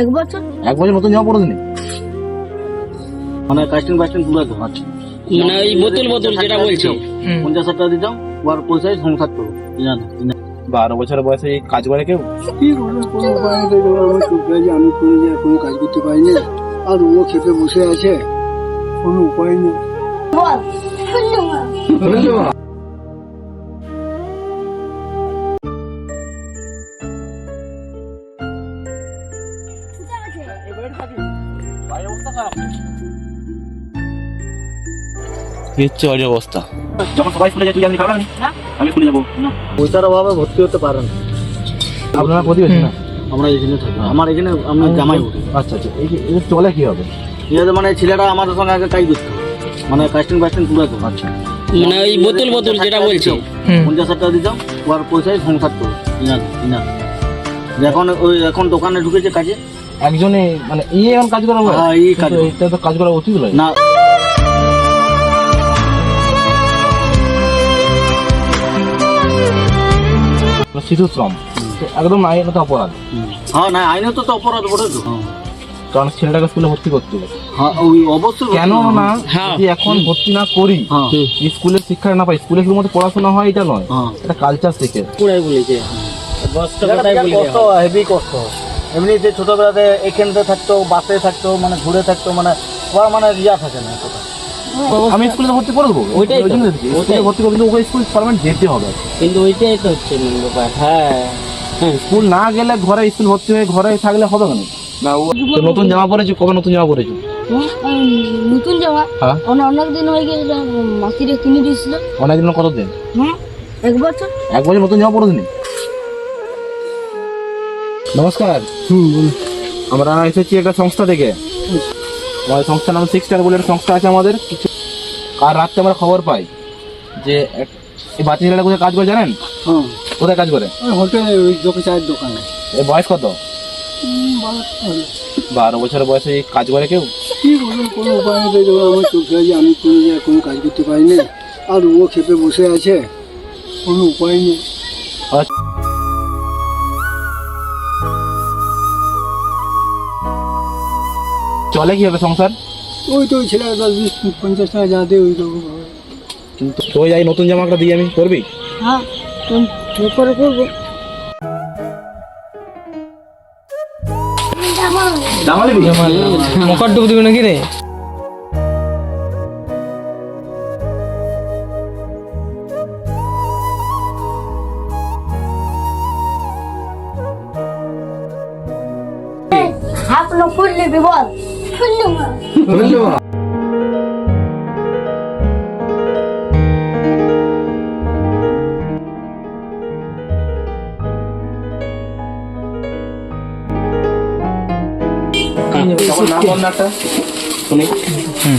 এক বছর? এক বছর নতুন জামা পরে দিনি মানে কাস্টিং তুলে তো আচ্ছা। মানে ওই বোতল বোতল যেটা বলছি। পঞ্চাশ হাজার টাকা দিতাম ওর পয়সায় সংসার করব জানো। বারো বছর বয়সে এই কাজ করে কেউ? আমি কোনো কোনো কাজ করতে পারি না আর ও খেতে বসে আছে। কোনো উপায় নেই। হচ্ছে ওই অবস্থা। যখন সবাই স্কুলে যায় তুই খাবেন আমি স্কুলে যাব। পয়সার অভাবে ভর্তি হতে পারেন আপনারা প্রতিবেশী না? আমরা এখানে থাকি। আমার এখানে আমি জামাই উঠি আচ্ছা আচ্ছা। এই চলে কি হবে? এটা মানে ছেলেটা আমাদের সঙ্গে আগে কাজ করতো। মানে কাস্টিং ফাস্টিং তো আচ্ছা। মানে ওই বোতল বোতল যেটা বলছি। পঞ্চাশ হাজার টাকা দিতাম ওর পয়সায় সংসার করব জানো না এখন ওই এখন দোকানে ঢুকেছে কাজে। একজনে মানে এই এখন কাজ করা হ্যাঁ, এই কাজ এটা তো কাজ করা উচিত নয় না। শিশু শ্রম একদম আইনত অপরাধ। হ্যাঁ না আইনে তো তো অপরাধ বটে তো কারণ ছেলেটাকে স্কুলে ভর্তি করতে হবে। হ্যাঁ অবশ্যই কেন না হ্যাঁ। যদি এখন ভর্তি না করি হ্যাঁ। স্কুলের শিক্ষা না পাই স্কুলে শুধুমাত্র পড়াশোনা হয় এটা নয়। হ্যাঁ। এটা কালচার শেখে পুরাই বলেছে কষ্ট হেভি কষ্ট। এমনি যে ছোটবেলাতে এখানতে থাকতো বাসে থাকতো মানে ঘুরে থাকতো মানে ওর মানে ইয়া থাকে না এতটা। আমি স্কুলে ভর্তি করে দেবো ওইটাই তো, ওই জন্য স্কুলে ভর্তি করব কিন্তু ওকে স্কুল পারমানেন্ট যেতে হবে। কিন্তু ওইটাই তো হচ্ছে মেন ব্যাপার হ্যাঁ। হ্যাঁ স্কুল না গেলে ঘরে স্কুল ভর্তি হয়ে ঘরে থাকলে হবে কেন? না ও নতুন জামা পরেছি? কবে নতুন জামা পরেছি? নতুন জামা? হ্যাঁ। অনেক অনেক দিন হয়ে গেছে মাসিরে কিনে দিয়েছিল। অনেকদিন কতদিন? হ্যাঁ এক বছর। এক বছর নতুন জামা পরে দিনি নমস্কার। হুম বলুন আমরা এসেছি একটা সংস্থা থেকে। আমাদের সংস্থার নাম সিক্স স্টার বলে একটা সংস্থা আছে আমাদের। কিছু আর রাত্রে আমরা খবর পাই যে এক- এই বাচ্চা ছেলেটা কোথায় কাজ করে জানেন? হ্যাঁ। কোথায় কাজ করে? হোটেলে ওই দোকান চায়ের দোকানে। এর বয়স কত? বারো বছর। বয়সে এই কাজ করে কেউ? কি কোনো উপায় নেই দেখো আমার চোখে আছে আমি কোনো জায়গায় কোনো কাজ করতে পারি না আর ও খেপে বসে আছে কোনো উপায় নেই। চলে কি হবে সংসার? ওই তো ওই ছেলে দশ বিশ পঞ্চাশ টাকা যা দেয় ওই রকম। কিন্তু তো যাই নতুন জামা একটা দিই আমি করবি? হ্যাঁ করে করব। জামা নিবি মকর ডুব দিবি নাকি রে? হাফ লোক করলে বিবল ধন্যবাদ নাম? বল না শুনি। বল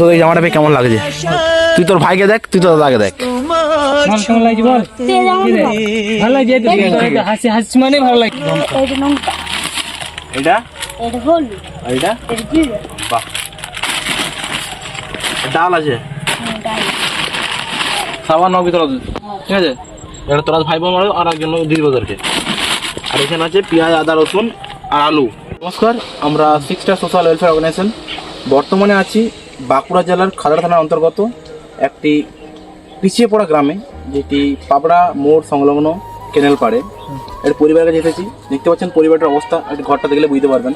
তোর এই জামাটা পেয়ে কেমন লাগছে তুই তোর ভাইকে দেখ তুই তোর দাদাকে দেখ। কেমন লাগছে বল? ভালো লাগছে তো হাসি হাসি মানে ভালো লাগছে। এটা এটা ডাল আছে? সাবান নবী তোরা ঠিক আছে? এটা তোরা ভাই বোন মারো আর একজন দিদি ওদেরকে। আর এখানে আছে পেঁয়াজ আদা রসুন আর আলু। নমস্কার আমরা six star social welfare organisation. বর্তমানে আছি বাঁকুড়া জেলার খাদাড়া থানার অন্তর্গত একটি পিছিয়ে পড়া গ্রামে, যেটি পাবড়া মোড় সংলগ্ন কেনেল পাড়ে। এর পরিবারকে যেতেছি দেখতে পাচ্ছেন পরিবারটার অবস্থা, একটু ঘরটা দেখলে বুঝতে পারবেন।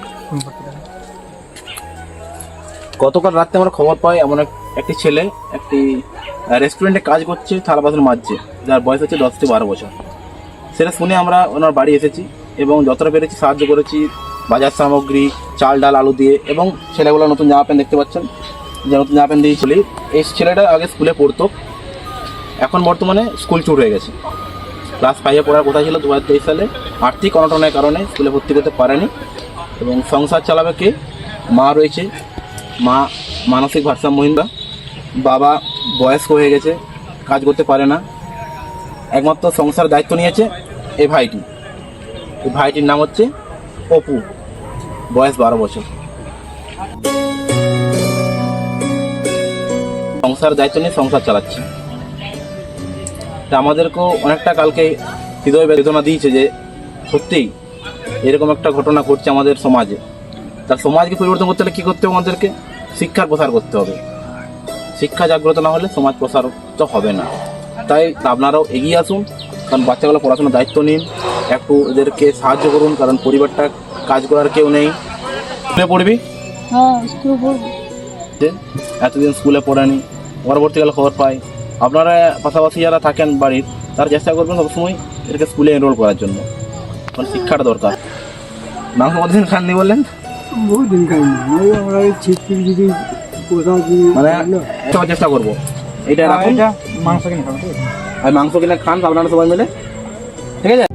গতকাল রাতে আমরা খবর পাই, এমন এক- একটি ছেলে একটি রেস্টুরেন্টে কাজ করছে, থালা বাসন মাজছে, যার বয়স হচ্ছে দশ থেকে বারো বছর। সেটা শুনে আমরা ওনার বাড়ি এসেছি এবং যতটা পেরেছি সাহায্য করেছি, বাজার সামগ্রী, চাল ডাল, আলু দিয়ে এবং ছেলেগুলো নতুন জামা প্যান্ট দেখতে পাচ্ছেন। যে নতুন জামা প্যান্ট দিয়ে চলি এই ছেলেটা আগে স্কুলে পড়তো। এখন বর্তমানে স্কুল চুর হয়ে গেছে। ক্লাস ফাইভে পড়ার কথা ছিল দু হাজার তেইশ সালে। আর্থিক অনটনের কারণে স্কুলে ভর্তি করতে পারেনি। এবং সংসার চালাবে কে? মা রয়েছে। মা মানসিক ভারসাম্যহীনরা বাবা বয়স্ক হয়ে গেছে, কাজ করতে পারে না। একমাত্র সংসার দায়িত্ব নিয়েছে এই ভাইটি। এই ভাইটির নাম হচ্ছে অপু। বয়স বারো বছর। সংসার দায়িত্ব নিয়ে সংসার চালাচ্ছে। তা আমাদেরকেও অনেকটা কালকে হৃদয় বেদনা দিয়েছে যে সত্যিই এরকম একটা ঘটনা ঘটছে আমাদের সমাজে। তার সমাজকে পরিবর্তন করতে হলে কী করতে হবে আমাদেরকে? শিক্ষার প্রসার করতে হবে। শিক্ষা জাগ্রত না হলে সমাজ প্রসার তো হবে না। তাই আপনারাও এগিয়ে আসুন কারণ বাচ্চাগুলো পড়াশোনার দায়িত্ব নিন। একটু এদেরকে সাহায্য করুন কারণ পরিবারটা কাজ করার কেউ নেই। স্কুলে পড়বি? হ্যাঁ স্কুল পড়ব। যে এতদিন স্কুলে পড়েনি। পরবর্তীকালে খবর পাই। আপনারা পাশাপাশি যারা থাকেন বাড়ির তারা চেষ্টা করবেন সবসময় এদেরকে স্কুলে এনরোল করার জন্য। কারণ শিক্ষাটা দরকার। মাংস কতদিন খাননি বললেন? আমরা যদি মানে চেষ্টা করব। এটা রাখুন। মাংস কিনে আর মাংস কিনে খান আপনারা সবাই মিলে। ঠিক আছে?